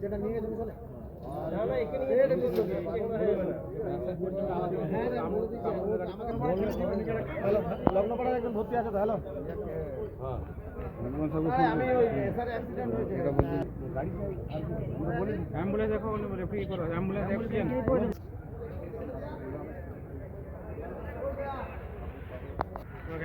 যেটা নিয়ে গেছে চলে লগ্ন পাড়ার একজন ভর্তি আছে তো হ্যালো অ্যাম্বুলেন্স দেখো অ্যাম্বুলেন্স অ্যাক্সিডেন্ট আমি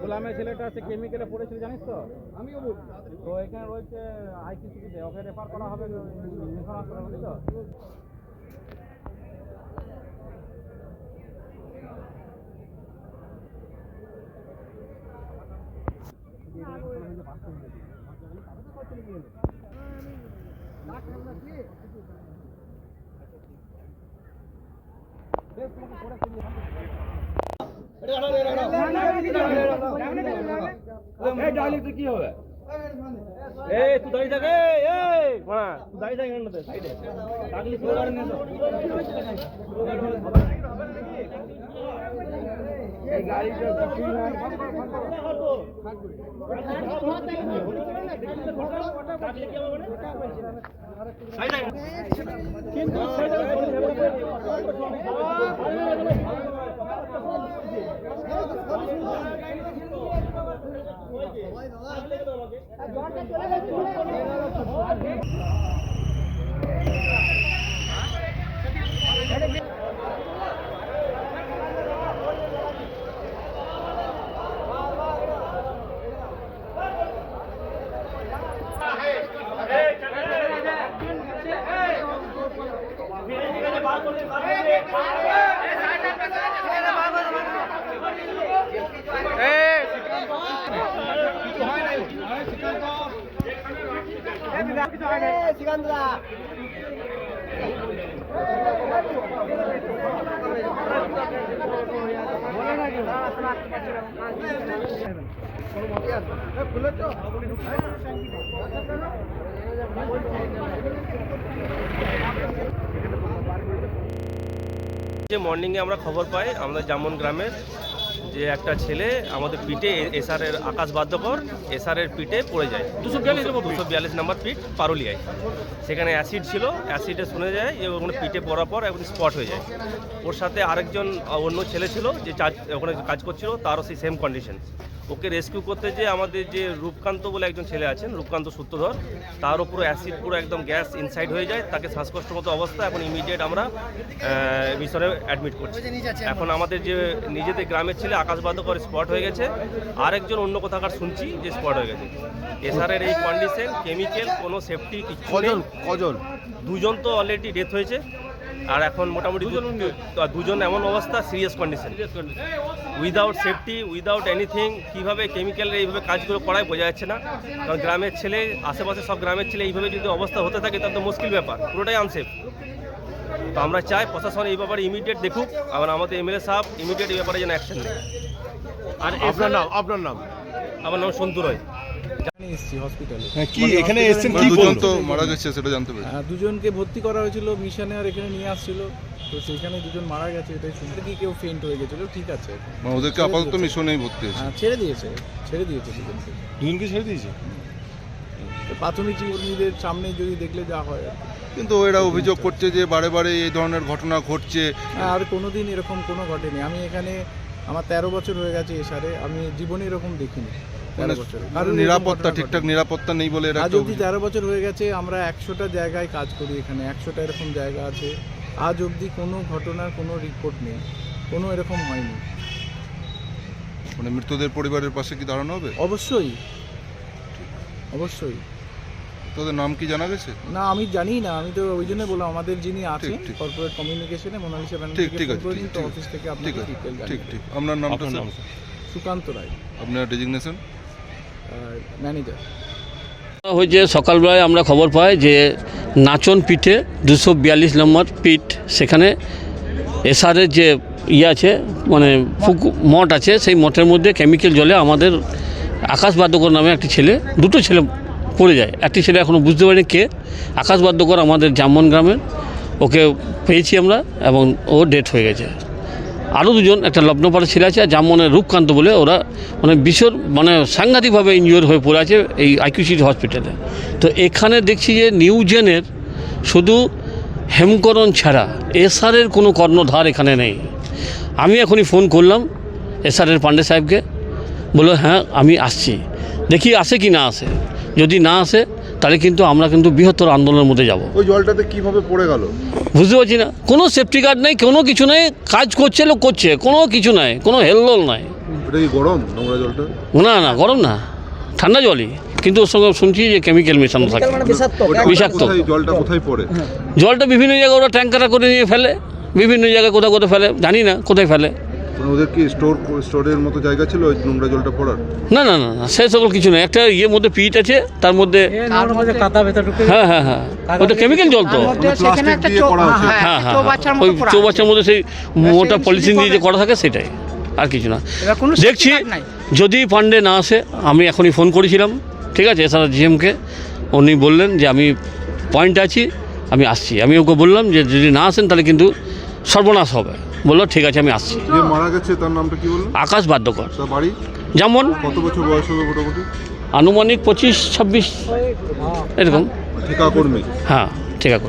গোলামের ছেলেটা সে কেমিক্যালে পড়েছিল জানিস তো? আমিও তো এখানে রয়েছে আইসিসিতে ওকে রেফার করা হবে মিশন হাসপাতাল তো? এই ডাইলি তুই কি হবে এই তুই দাঁড়িয়ে থাক এই মানা তুই দাঁড়িয়ে থাক এই যে মর্নিংয়ে আমরা খবর পাই আমাদের জামন গ্রামের যে একটা ছেলে আমাদের পিঠে এসআর এর আকাশ বাধ্যকর এসআর এর পিঠে পড়ে যায়। দুশো বিয়াল্লিশ দুশো বিয়াল্লিশ নাম্বার পিঠ পারুলিয়ায়। সেখানে অ্যাসিড ছিল অ্যাসিডে শুনে যায় এবং ওখানে পিঠে পড়ার পর এখন স্পট হয়ে যায়। ওর সাথে আরেকজন অন্য ছেলে ছিল যে ওখানে কাজ করছিল তারও সেই সেম কন্ডিশন ওকে রেস্কিউ করতে যে আমাদের যে রূপকান্ত বলে একজন ছেলে আছেন রূপকান্ত সূত্রধর তার উপরে অ্যাসিড পুরো একদম গ্যাস ইনসাইড হয়ে যায় তাকে শ্বাসকষ্ট মতো অবস্থা এখন ইমিডিয়েট আমরা মিশনে অ্যাডমিট করছি। এখন আমাদের যে নিজেদের গ্রামের ছেলে আকাশবাদ করে স্পট হয়ে গেছে আরেকজন অন্য কোথাকার শুনছি যে স্পট হয়ে গেছে। এসআরের এই কন্ডিশন কেমিক্যাল কোনো সেফটি কিছু কজন? কজন? দুজন তো অলরেডি ডেথ হয়েছে। আর এখন মোটামুটি দুজন এমন অবস্থা serious condition without safety without anything কীভাবে কেমিক্যালের এইভাবে কাজগুলো করায় বোঝা যাচ্ছে না। কারণ গ্রামের ছেলে আশেপাশে সব গ্রামের ছেলে এইভাবে যদি অবস্থা হতে থাকে তাহলে তো মুশকিল ব্যাপার পুরোটাই আনসেফ তো আমরা চাই প্রশাসন এই ব্যাপারে ইমিডিয়েট দেখুক আর আমাদের এমএলএ সাহেব ইমিডিয়েট এই ব্যাপারে যেন অ্যাকশন নেয়। আর আপনার নাম আপনার নাম? আমার নাম সন্তু রয়। এসেছি হসপিটালে হ্যাঁ কি এখানে এসেছেন? কি দুজন তো মারা গেছে সেটা জানতে পেরেছি হ্যাঁ, দুজনকে ভর্তি করা হয়েছিল মিশনে আর এখানে নিয়ে আসছিল। তো সেখানে দুজন মারা গেছে এটাই শুনতে কি কেউ ফেন্ট হয়ে গেছিল। ঠিক আছে। মানে ওদেরকে আপাতত মিশনেই ভর্তি আছে হ্যাঁ ছেড়ে দিয়েছে ছেড়ে দিয়েছে দুজনকে। দুজনকে ছেড়ে দিয়েছে? প্রাথমিক কর্মীদের সামনে যদি দেখলে যা হয় কিন্তু এরা অভিযোগ করছে যে বারে বারে এই ধরনের ঘটনা ঘটছে। হ্যাঁ, আর কোনোদিন এরকম কোনো ঘটেনি। আমি এখানে আমার তেরো বছর হয়ে গেছে এসারে আমি জীবনে এরকম দেখিনি। কারোর এরকম নিরাপত্তা ঠিকঠাক নিরাপত্তা নেই বলে এরা আজ অবধি তেরো বছর হয়ে গেছে আমরা একশোটা জায়গায় কাজ করি এখানে একশোটা এরকম জায়গা আছে। আজ অবধি কোনো ঘটনার কোনো রিপোর্ট নেই কোনো এরকম হয়নি। মানে মৃতদের পরিবারের পাশে কি দাঁড়ানো হবে? অবশ্যই। অবশ্যই। তোদের নাম কি জানা গেছে? না আমি জানি না আমি তো ওই জন্য বললাম আমাদের যিনি আছেন কর্পোরেট কমিউনিকেশনে মোনালিসা ঠিক ঠিক আছে ঠিক অফিস থেকে ঠিক আছে ঠিক ঠিক। আপনার নামটা স্যার? সুকান্ত রায়। আপনার ডেজিগনেশন ম্যানেজার হয়েছে সকালবেলায় আমরা খবর পাই যে নাচন পিঠে দুশো বিয়াল্লিশ নম্বর পিঠ, সেখানে এসআরের যে ইয়ে আছে মানে পুকু মঠ আছে, সেই মঠের মধ্যে কেমিক্যাল জলে আমাদের আকাশ বাদ্যকর নামে একটি ছেলে, দুটো ছেলে পড়ে যায়। একটি ছেলে এখনও বুঝতে পারিনি কে। আকাশ বাদ্যকর আমাদের জামন গ্রামের, ওকে পেয়েছি আমরা এবং ও ডেট হয়ে গেছে। আরও দুজন, একটা লগ্নপাড়া ছেলে আছে আর জামনের রূপকান্ত বলে ওরা মানে বিশ্বর মানে সাংঘাতিকভাবে ইনজিওর হয়ে পড়ে আছে এই আইকিউ সিটি হসপিটালে তো এখানে দেখছি যে নিউ জেনের শুধু হেমকরণ ছাড়া এসআরের কোনো কর্ণধার এখানে নেই। আমি এখনই ফোন করলাম এসআরের পান্ডে সাহেবকে, বলল হ্যাঁ আমি আসছি। দেখি আসে কি না আসে। যদি না আসে তাহলে কিন্তু আমরা কিন্তু বৃহত্তর আন্দোলনের মধ্যে যাব। ওই জলটাতে কীভাবে পড়ে গেল? বুঝতে পারছি না। কোনো সেফটি গার্ড নেই কোনো কিছু নেই কাজ করছে লোক করছে কোনো কিছু নাই কোনো হেলদোল নাই। এটা কি গরম নোংরা জলটা? না না গরম না ঠান্ডা জলই। কিন্তু ওর সঙ্গে শুনছি যে কেমিক্যাল মেশানো থাকে। বিষাক্ত জলটা কোথায় পড়ে? জলটা বিভিন্ন জায়গায় ওরা ট্যাঙ্কারা করে নিয়ে ফেলে বিভিন্ন জায়গায় কোথাও কোথাও ফেলে জানি না কোথায় ফেলে। মানে ওদের কি স্টোর স্টোরের মতো জায়গা ছিল ওই নোংরা জলটা পড়ার? না না না না সে সকল কিছু একটা ইয়ের মধ্যে পিট আছে তার মধ্যে হ্যাঁ হ্যাঁ হ্যাঁ। ওটা কেমিক্যাল জল তো। হ্যাঁ, হ্যাঁ হ্যাঁ ওই চৌবাচ্চার মধ্যে সেই মোটা পলিথিন দিয়ে যে করা থাকে সেটাই। আর কিছু না। দেখছি। যদি পান্ডে না আসে আমি এখনই ফোন করেছিলাম ঠিক আছে এছাড়া জিএমকে উনি বললেন যে আমি পয়েন্টে আছি আমি আসছি। আমি ওকে বললাম যে যদি না আসেন তাহলে কিন্তু সর্বনাশ হবে। বলল ঠিক আছে আমি আসছি। যে মারা গেছে তার নামটা কি বললেন? আকাশ বাদ্যকর। তার বাড়ি? যেমন কত বছর বয়স হবে মোটামুটি? আনুমানিক পঁচিশ ছাব্বিশ এরকম। হ্যাঁ ঠিক আছে